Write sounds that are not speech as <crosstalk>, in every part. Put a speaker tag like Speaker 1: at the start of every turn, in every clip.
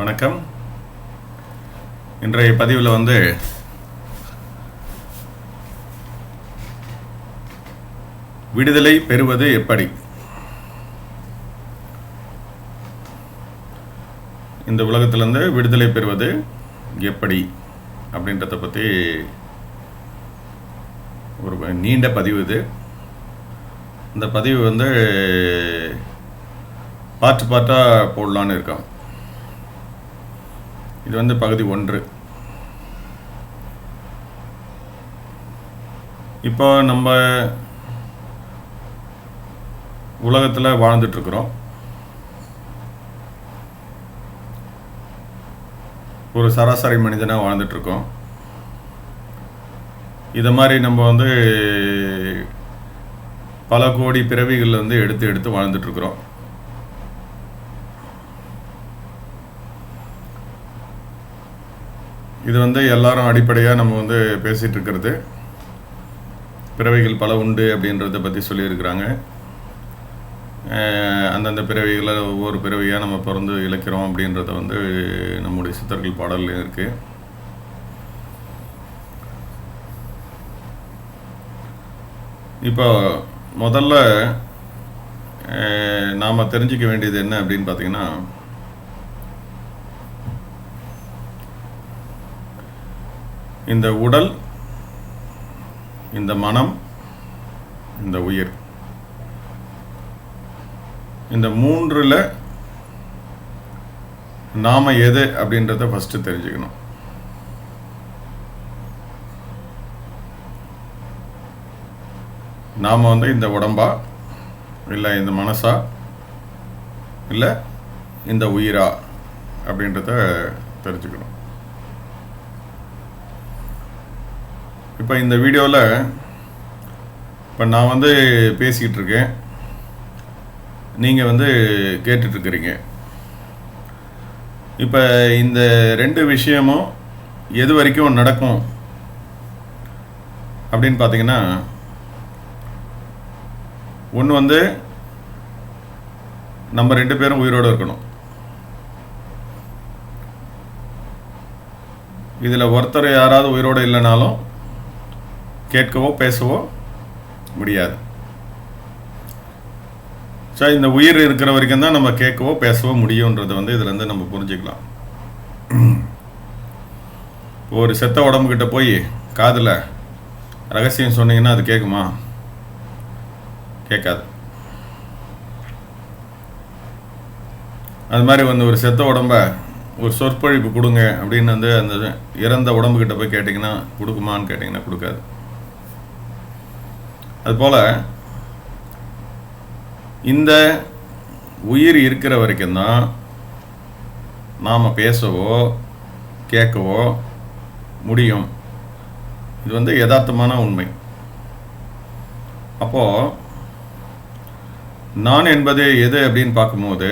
Speaker 1: வணக்கம். இன்றைய பதிவில் வந்து விடுதலை பெறுவது எப்படி? இந்த உலகத்திலேருந்து விடுதலை பெறுவது எப்படி? அப்படின்றத பற்றி ஒரு நீண்ட பதிவு இது. இந்த பதிவு வந்து பார்ட்டு பார்ட்டாக போடலான்னு இருக்கோம். இது வந்து பகுதி ஒன்று. இப்போ நம்ம உலகத்தில் வாழ்ந்துட்டுருக்குறோம் ஒரு சராசரி மனிதனாக வாழ்ந்துட்டுருக்கோம் இதை மாதிரி நம்ம வந்து பல கோடி பிறவிகள் வந்து எடுத்து எடுத்து வாழ்ந்துட்டுருக்குறோம் இது வந்து எல்லாரும் அடிப்படையாக நம்ம வந்து பேசிகிட்டு இருக்கிறது. பிறவைகள் பல உண்டு அப்படின்றத பற்றி சொல்லியிருக்கிறாங்க. அந்தந்த பிறவிகளை ஒவ்வொரு பிறவியாக நம்ம பிறந்து இழக்கிறோம் அப்படின்றத வந்து நம்முடைய சித்தர்கள் பாடலில் இருக்குது இப்போ முதல்ல நாம் தெரிஞ்சிக்க வேண்டியது என்ன அப்படின்னு பார்த்தீங்கன்னா இந்த உடல் இந்த மனம் இந்த உயிர். இந்த மூன்றில் நாம் எது அப்படின்றத ஃபஸ்ட்டு தெரிஞ்சுக்கணும். நாம் வந்து இந்த உடம்பா இல்லை இந்த மனசா இல்லை இந்த உயிரா அப்படின்றத தெரிஞ்சுக்கணும். இப்போ இந்த வீடியோவில் இப்போ நான் வந்து பேசிக்கிட்டு இருக்கேன் நீங்கள் வந்து கேட்டுட்ருக்கிறீங்க இப்போ இந்த ரெண்டு விஷயமும் எது வரைக்கும் நடக்கும் அப்படின்னு பார்த்தீங்கன்னா ஒன்று வந்து நம்ம ரெண்டு பேரும் உயிரோடு இருக்கணும். இதில் ஒருத்தர் யாராவது உயிரோடு இல்லைனாலும் கேட்கவோ பேசவோ முடியாது. ஸோ இந்த உயிர் இருக்கிற வரைக்கும் தான் நம்ம கேட்கவோ பேசவோ முடியுன்றதை வந்து இதுலேருந்து நம்ம புரிஞ்சுக்கலாம். ஒரு செத்த உடம்புக்கிட்ட போய் காதில் ரகசியம் சொன்னீங்கன்னா அது கேட்குமா கேட்காது. அது மாதிரி வந்து ஒரு செத்த உடம்ப ஒரு சொற்பொழிப்பு கொடுங்க அப்படின்னு வந்து அந்த இறந்த உடம்புக்கிட்ட போய் கேட்டிங்கன்னா கொடுக்குமான்னு கேட்டிங்கன்னா கொடுக்காது. அதுபோல் இந்த உயிர் இருக்கிற வரைக்கும் தான் நாம் பேசவோ கேட்கவோ முடியும். இது வந்து யதார்த்தமான உண்மை. அப்போது நான் என்பது எது அப்படின்னு பார்க்கும்போது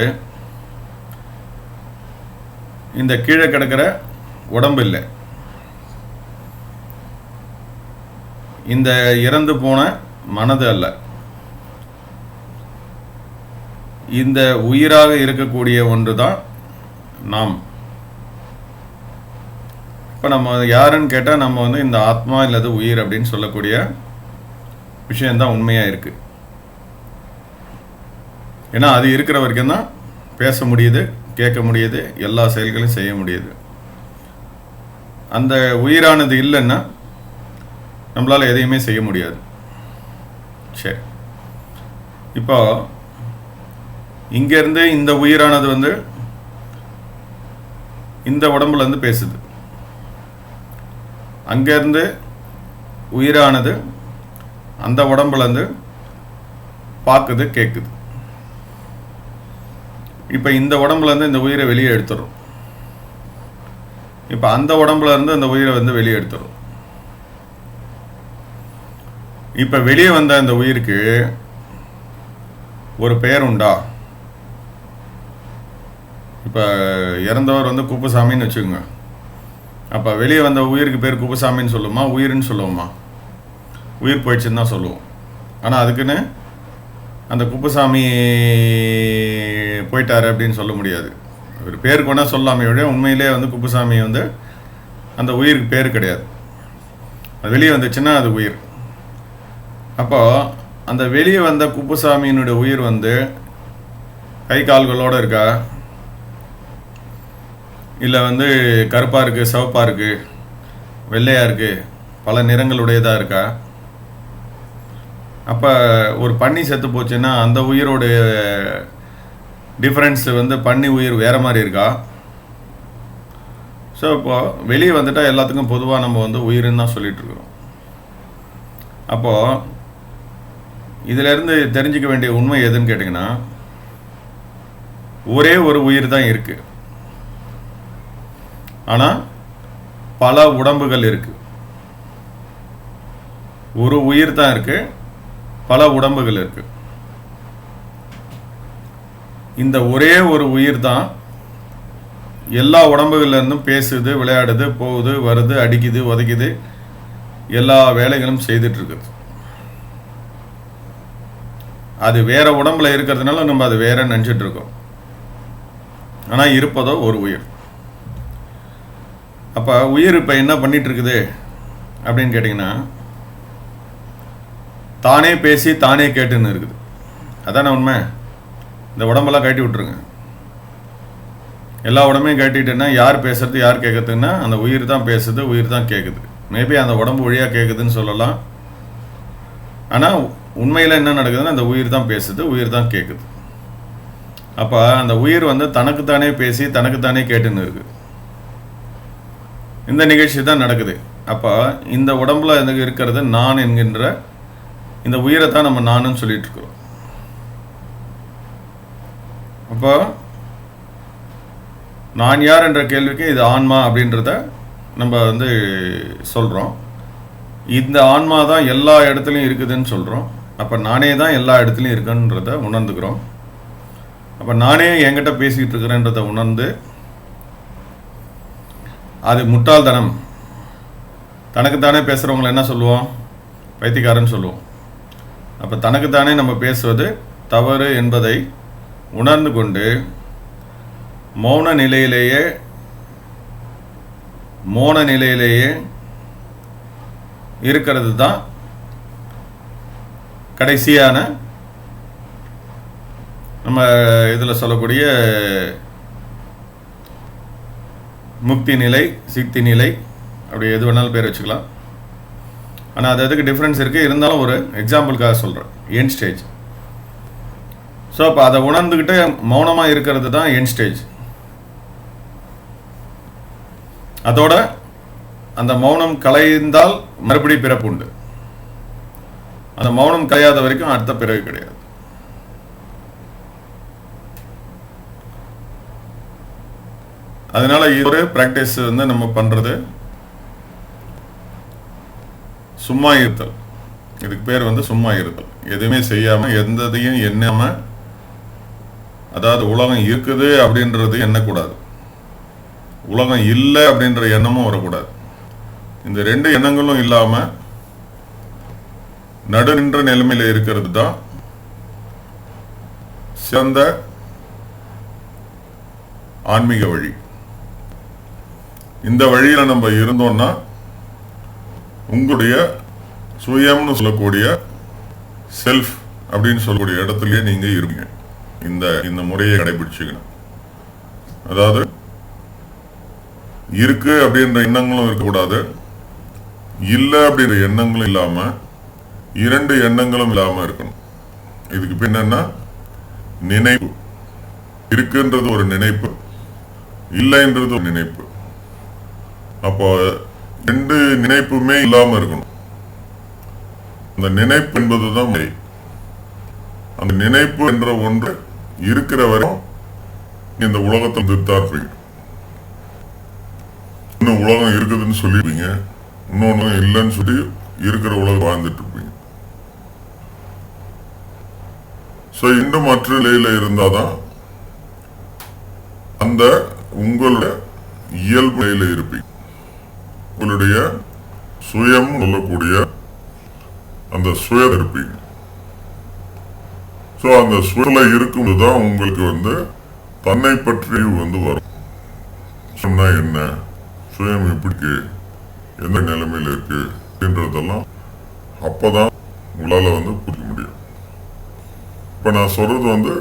Speaker 1: இந்த கீழே கிடக்கிற உடம்பு இல்லை. இந்த இறந்து போன மனது அல்ல. இந்த உயிராக இருக்கக்கூடிய ஒன்று தான் நாம். இப்போ நம்ம யாருன்னு கேட்டால் நம்ம வந்து இந்த ஆத்மா இல்லது உயிர் அப்படின்னு சொல்லக்கூடிய விஷயந்தான் உண்மையாக இருக்குது ஏன்னா அது இருக்கிற வரைக்கும் தான் பேச முடியுது கேட்க முடியுது எல்லா செயல்களையும் செய்ய முடியுது. அந்த உயிரானது இல்லைன்னா நம்மளால் எதையுமே செய்ய முடியாது. சரி. இப்போ இங்கேருந்து இந்த உயிரானது வந்து இந்த உடம்புலேருந்து பேசுது. அங்கேருந்து உயிரானது அந்த உடம்புலேருந்து பார்க்குது கேட்குது இப்போ இந்த உடம்புலேருந்து இந்த உயிரை வெளியே எடுத்துடும் இப்போ அந்த உடம்புலேருந்து அந்த உயிரை வந்து வெளியே எடுத்துடும் இப்போ வெளியே வந்த அந்த உயிருக்கு ஒரு பெயர் உண்டா இப்போ இறந்தவர் வந்து குப்புசாமின்னு வச்சுக்கோங்க. அப்போ வெளியே வந்த உயிருக்கு பேர் குப்புசாமின்னு சொல்லுமா? உயிர்னு சொல்லுவோமா? உயிர் போயிடுச்சுன்னு தான் சொல்லுவோம். ஆனால் அதுக்குன்னு அந்த குப்புசாமி போயிட்டார் அப்படின்னு சொல்ல முடியாது. ஒரு பேருக்கு வேணால் சொல்லாமே விட உண்மையிலே வந்து குப்புசாமி வந்து அந்த உயிருக்கு பேர் கிடையாது. அது வெளியே வந்துச்சுன்னா அது உயிர். அப்போது அந்த வெளியே வந்த குப்புசாமியினுடைய உயிர் வந்து கை கால்களோடு இருக்கா? இல்லை வந்து கருப்பாக இருக்குது சிவப்பாக இருக்குது வெள்ளையாக இருக்குது பல நிறங்களுடையதாக இருக்கா? அப்போ ஒரு பன்னி செத்து போச்சுன்னா அந்த உயிரோடைய டிஃப்ரென்ஸ் வந்து பன்னி உயிர் வேறு மாதிரி இருக்கா? ஸோ இப்போ வெளியே வந்துட்டால் எல்லாத்துக்கும் பொதுவாக நம்ம வந்து உயிர்னு தான் சொல்லிகிட்ருக்குறோம் அப்போது இதிலிருந்து தெரிஞ்சுக்க வேண்டிய உண்மை எதுன்னு கேட்டிங்கன்னா ஒரே ஒரு உயிர் தான் இருக்குது ஆனால் பல உடம்புகள் இருக்குது ஒரு உயிர் தான் இருக்குது பல உடம்புகள் இருக்குது இந்த ஒரே ஒரு உயிர் தான் எல்லா உடம்புகள்லேருந்தும் பேசுது விளையாடுது போகுது வருது அடிக்குது உதைக்குது எல்லா வேலைகளும் செய்துட்ருக்குது அது வேற உடம்புல இருக்கிறதுனால நம்ம அது வேற நினச்சிட்டு இருக்கோம். ஆனால் இருப்பதோ ஒரு உயிர். அப்போ உயிர் இப்போ என்ன பண்ணிட்டு இருக்குது அப்படின்னு கேட்டிங்கன்னா தானே பேசி தானே கேட்டுன்னு இருக்குது. அதானே உண்மை? இந்த உடம்பெல்லாம் கட்டி விட்ருங்க எல்லா உடம்பையும் கட்டிட்டுன்னா யார் பேசுறது யார் கேட்குறதுன்னா அந்த உயிர் தான் பேசுது உயிர் தான் கேட்குது மேபி அந்த உடம்பு வழியாக கேட்குதுன்னு சொல்லலாம். ஆனால் உண்மையில் என்ன நடக்குதுன்னா அந்த உயிர் தான் பேசுது உயிர் தான் கேட்குது அப்போ அந்த உயிர் வந்து தனக்குத்தானே பேசி தனக்குத்தானே கேட்டுன்னு இருக்குது இந்த நிகழ்ச்சி தான் நடக்குது. அப்போ இந்த உடம்புல இருக்கிறது நான் என்கின்ற இந்த உயிரை தான் நம்ம நானுன்னு சொல்லிட்டு இருக்கிறோம். அப்போ நான் யார் என்ற கேள்விக்கு இது ஆன்மா அப்படின்றத நம்ம வந்து சொல்கிறோம் இந்த ஆன்மா தான் எல்லா இடத்துலையும் இருக்குதுன்னு சொல்கிறோம் அப்போ நானே தான் எல்லா இடத்துலையும் இருக்கேன்றத உணர்ந்துக்கிறோம். அப்போ நானே என்கிட்ட பேசிக்கிட்டு இருக்கிறேன்றதை உணர்ந்து அது முட்டாள்தனம். தனக்குத்தானே பேசுகிறவங்களை என்ன சொல்லுவோம்? பைத்தியக்காரன்னு சொல்லுவோம். அப்போ தனக்குத்தானே நம்ம பேசுவது தவறு என்பதை உணர்ந்து கொண்டு மௌன நிலையிலேயே மோன நிலையிலேயே இருக்கிறது தான் கடைசியான நம்ம இதில் சொல்லக்கூடிய முக்தி நிலை சித்தி நிலை அப்படி எது வேணாலும் பேர் வச்சுக்கலாம். ஆனால் அது அதுக்கு டிஃப்ரென்ஸ் இருக்குது இருந்தாலும் ஒரு எக்ஸாம்பிளுக்காக சொல்கிறேன் என் ஸ்டேஜ் ஸோ அப்போ அதை உணர்ந்துக்கிட்டு மௌனமாக இருக்கிறது தான் என் ஸ்டேஜ் அதோட அந்த மௌனம் கலைந்தால் மறுபடி பிறப்பு உண்டு. அந்த மௌனம் கலையாத வரைக்கும் அடுத்த பிறகு கிடையாது. அதனால இது ஒரு ப்ராக்டிஸ் வந்து நம்ம பண்றது. சும்மா இருத்தல். இதுக்கு பேர் வந்து சும்மா இருத்தல். எதுவுமே செய்யாம எந்ததையும் எண்ணாம அதாவது உலகம் இருக்குது அப்படின்றது எண்ணக்கூடாது. உலகம் இல்லை அப்படின்ற எண்ணமும் வரக்கூடாது. இந்த ரெண்டு எண்ணங்களும் இல்லாம நடுநின்ற நிலைமையில இருக்கிறது தான் சிறந்த ஆன்மீக வழி. இந்த வழியில் நம்ம இருந்தோம்னா உங்களுடைய சுயம்னு சொல்லக்கூடிய செல்ஃப் அப்படின்னு சொல்லக்கூடிய இடத்துலயே நீங்க இருப்பீங்க. இந்த இந்த முறையை கடைபிடிச்சுக்கணும். அதாவது இருக்கு அப்படின்ற எண்ணங்களும் இருக்கக்கூடாது. இல்லை அப்படின்ற எண்ணங்களும் இல்லாமல் இரண்டு எண்ணங்களும் இல்லாம இருக்கணும். இதுக்கு பின்னன்னா நினைப்பு. இருக்குன்றது ஒரு நினைப்பு இல்லைன்றது ஒரு நினைப்பு. அப்போ ரெண்டு நினைப்புமே இல்லாம இருக்கணும். அந்த நினைப்பு என்பதுதான் தான் அந்த நினைப்பு என்ற ஒன்று இருக்கிற வரைக்கும் இந்த உலகத்தில் திருத்தா இருப்பீங்க இன்னும் உலகம் இருக்குதுன்னு சொல்லிடுவீங்க இன்னொன்று இல்லைன்னு சொல்லி இருக்கிற உலகம் வாழ்ந்துட்டு இருப்பீங்க. ஸோ இன்னும் மற்ற நிலையில இருந்தாதான் அந்த உங்களுடைய இயல்பு நிலையில் இருப்பீங்க. உங்களுடைய சுயம் சொல்லக்கூடிய அந்த சுய இருப்பீங்க. ஸோ அந்த சுயல இருக்கும்போது தான் உங்களுக்கு வந்து
Speaker 2: தன்னை பற்றி வந்து வரும். சொன்னா என்ன? சுயம் எப்படி எந்த நிலைமையில் இருக்கு? அப்படின்றதெல்லாம் அப்போதான் உங்களால வந்து புரியும் இப்போ நான் சொல்றது வந்து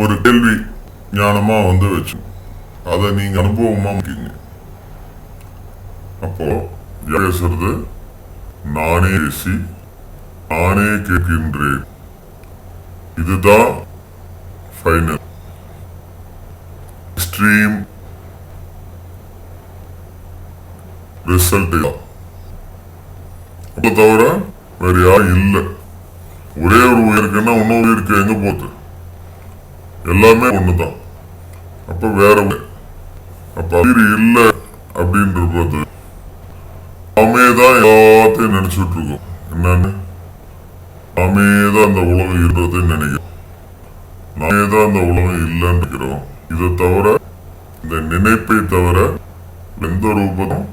Speaker 2: ஒரு கேள்வி ஞானமா வந்து வச்சு அதை நீங்க அனுபவமாக முக்கிங்க அப்போ பேசுறது நானே பேசி நானே கேட்கின்றேன். இதுதான் ஃபைனல் எக்ஸ்ட்ரீம் ரிசல்ட் அப்போ தவிர வேறு யாரும் இல்லை. ஒரே ஒரு உயிருக்குன்னா இன்னொரு உயிருக்கு எங்க போகுது எல்லாமே ஒண்ணுதான். அப்ப வேற உயிர். அப்ப உயிர் இல்லை அப்படின்ற போது நாமே தான் எல்லாத்தையும் நினைச்சிட்டு இருக்கோம் என்னன்னு? நாமே தான் அந்த உலகம் இருக்கிறதையும் நினைக்கிறோம். நாமே தான் அந்த உலகம் இல்லைன்னு நினைக்கிறோம். இதை தவிர இந்த நினைப்பை தவிர எந்த ரூபமும்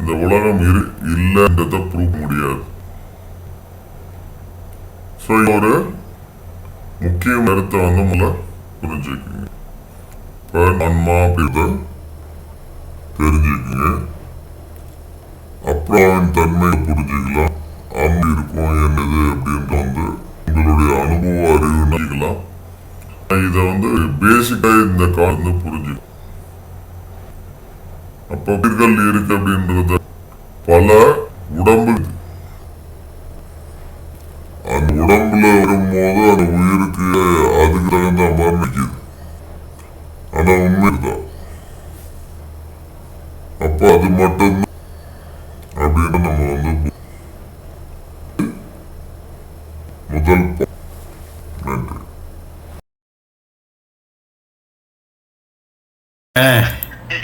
Speaker 2: இந்த உலகம் இரு இல்லைன்றத ப்ரூவ் முடியாது. ஸோ ஒரு முக்கிய கருத்தை வந்து முதல்ல புரிஞ்சுக்கோங்க. இப்போ நன்மா அப்படின்றத தெரிஞ்சுக்கங்க. அப்புறம் தன்மையை புரிஞ்சுக்கலாம். அம்பு இருக்கும் என்னது அப்படின்ற வந்து உங்களுடைய அனுபவ அறிவு நினைக்கலாம் இதை வந்து பேசிக்காக இந்த கால் வந்து புரிஞ்சுக்கணும் அப்போ உயிர்கள் இருக்கு அப்படின்றத பல உடம்பு இருக்கு. அந்த உடம்புல வரும்போது அந்த உயிருக்கு அதுக்கு தகுந்த மாதிரி நிக்குது ஆனா உண்மைதான் அப்போ அது மட்டும் அப்படின்னு நம்ம வந்து முதல் நன்றி.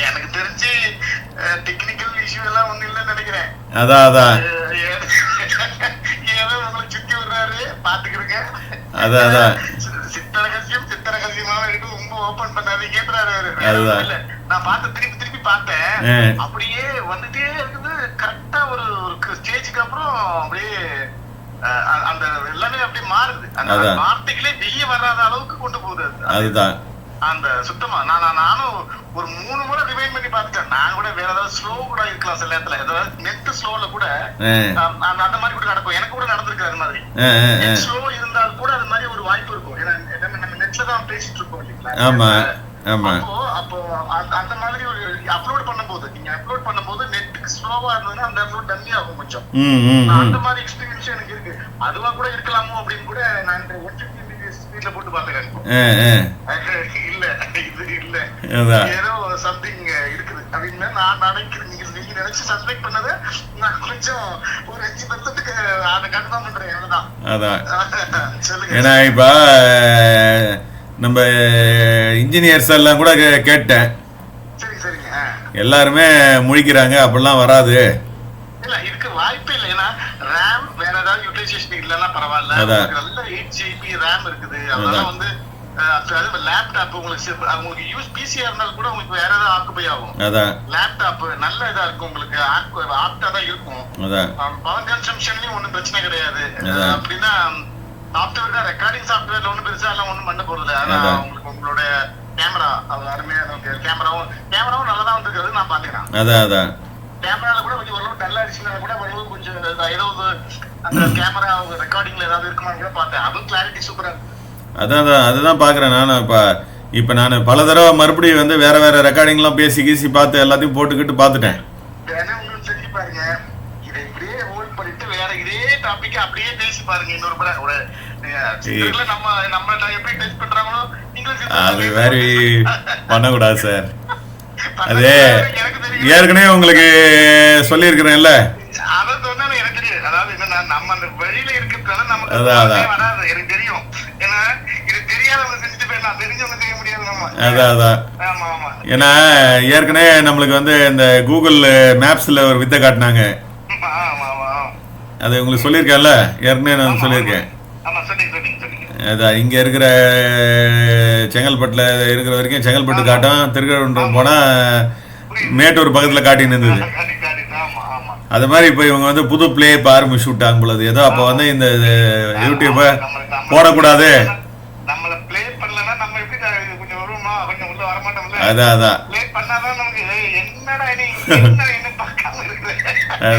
Speaker 3: எனக்கு தெரிஞ்சு டெக்னிக்கல் இஷ்யூ எல்லாம் ஒண்ணும் இல்லைன்னு நினைக்கிறேன்.
Speaker 1: அதான் அதான்.
Speaker 3: ஏதோ உங்களை சுத்தி விடுறாரு. பாத்துக்கிறேங்க.
Speaker 1: அதான், அதான்.
Speaker 3: சித்தரகசியம் சித்தரகசியமாவே இருக்கு. ரொம்ப ஓபன் பண்ணாதீங்கன்றாரு
Speaker 1: அதுதான்.
Speaker 3: நான் பார்த்து திருப்பி திருப்பி பார்த்தேன். அப்படியே வந்துட்டே இருக்குது. கரெக்டா ஒரு ஒரு ஸ்டேஜுக்கு அப்புறம் அப்படியே அந்த எல்லாமே அப்படியே மாறுது. அந்த. வார்த்தைகளே வெளியே வராத அளவுக்கு கொண்டு போகுது அது.
Speaker 1: அதுதான்.
Speaker 3: அந்த சுத்தமா நான் நான் நானும் ஒரு மூணு முறை ரிவைன் பண்ணி பார்த்துட்டேன். நான் கூட வேற ஏதாவது ஸ்லோ கூட இருக்கலாம் சில நேரத்துல. ஏதாவது நெட் ஸ்லோல கூட அந்த மாதிரி கூட நடக்கும். எனக்கு கூட நடந்திருக்கு அது மாதிரி. ஸ்லோ இருந்தால் கூட அது மாதிரி ஒரு வாய்ப்பு இருக்கும். ஏன்னா நம்ம நம்ம நெட்ல தான் பேசிட்டு இருக்கோம் இல்லைங்களா?
Speaker 1: ஆமா ஆமா.
Speaker 3: அப்போ அப்போ அந்த மாதிரி ஒரு அப்லோட் பண்ணும்போது நீங்க அப்லோட் பண்ணும்போது நெட்டுக்கு ஸ்லோவா இருந்ததுன்னா அந்த அப்லோட் டம்மி ஆகும் கொஞ்சம் அந்த மாதிரி எக்ஸ்பீரியன்ஸ் எனக்கு இருக்கு. அதுவா கூட இருக்கலாமோ அப்படின்னு கூட நான் ஒன் ஃபிஃப்டி ஸ்பீட்ல போட்டு
Speaker 1: ஆ
Speaker 3: இல்ல இது இல்ல. ஏதோ சம்திங் இருக்குது. அப்படின்னு நான் நினைக்கிறேன். நீங்க நீங்க நினைச்சு சஸ்பெக்ட் பண்ணது நான் கொஞ்சம் ஒரு அஞ்சு பர்சன்ட்டுக்கு அதை கன்ஃபார்ம் பண்றேன்.
Speaker 1: அதான். <laughs>
Speaker 3: சொல்லுங்க.
Speaker 1: ஏன்னா இப்போ நம்ம இன்ஜினியர்ஸ் எல்லாம் கூட கேட்டேன். எல்லாருமே முழிக்கிறாங்க அப்படிலாம் வராது.
Speaker 3: இல்ல இதுக்கு வாய்ப்பே இல்லை. ஏன்னா ரேம் வேற ஏதாவது யூட்டிலைசேஷன் இல்லைன்னா பரவாயில்ல. நல்ல எயிட் ஜிபி ரேம் இருக்குது. அதனால
Speaker 1: அதான்.
Speaker 3: வந்து லேப்டாப் உங்களுக்கு உங்களுக்கு யூஸ் இருந்தாலும் கூட உங்களுக்கு வேற ஏதாவது ஆக்குபை ஆகும்.
Speaker 1: அதான்.
Speaker 3: லேப்டாப் நல்ல இதா இருக்கும் உங்களுக்கு. ஆப்டா தான் இருக்கும்.
Speaker 1: அதான்.
Speaker 3: பவர் கன்சம்ஷன்லயும் ஒண்ணும் பிரச்சனை கிடையாது. அப்படின்னா சாஃப்ட்வேர் தான். ரெக்கார்டிங் சாஃப்ட்வேர்ல எல்லாம் ஒண்ணும் பண்ண போறது இல்ல ஆனா. உங்களுக்கு உங்களோட கேமரா அது அருமையா கேமராவும் கேமராவும் நல்லா தான் வந்துருக்குது நான் பாத்துக்கிறேன்
Speaker 1: அதான் அதான்.
Speaker 3: கேமரால கூட கொஞ்சம் ஓரளவு டல்லா அடிச்சுனா கூட ஓரளவு கொஞ்சம் ஏதோ அந்த கேமரா ரெக்கார்டிங்ல ஏதாவது இருக்குமான்னு கூட பார்த்தேன். அதுவும் கிளாரிட்டி சூப்பரா
Speaker 1: அதான் அதான். அதுதான் பார்க்குறேன். நானும் இப்போ இப்போ நான் பல தடவை மறுபடியும் வந்து வேற வேற ரெக்கார்டிங்லாம் பேசி கீசி பார்த்து எல்லாத்தையும் போட்டுக்கிட்டு பார்த்துட்டேன். அது மாதிரி. பண்ணக்கூடாது சார் <laughs> அது ஏற்கனவே உங்களுக்கு சொல்லியிருக்கிறேன்ல.
Speaker 3: ஏன்னா
Speaker 1: ஏற்கனவே நம்மளுக்கு வந்து இந்த கூகுள் மேப்ஸில் ஒரு வித்தை காட்டினாங்க. அது உங்களுக்கு சொல்லியிருக்கேன்ல ஏற்கனவே நான் சொல்லியிருக்கேன். அதான் இங்கே இருக்கிற செங்கல்பட்டில் இருக்கிற வரைக்கும் செங்கல்பட்டு காட்டும் திருக்கழுன்றம் போனால் மேட்டூர் பக்கத்தில் காட்டின்னு இருந்தது. அது மாதிரி இப்போ இவங்க வந்து புது பிளே இப்போ ஆரம்பிச்சு விட்டாங்க பொழுது ஏதோ அப்போ வந்து இந்த யூடியூப்பை போடக்கூடாது. பண்ணலாம்ல
Speaker 3: அதான் அதான். <laughs>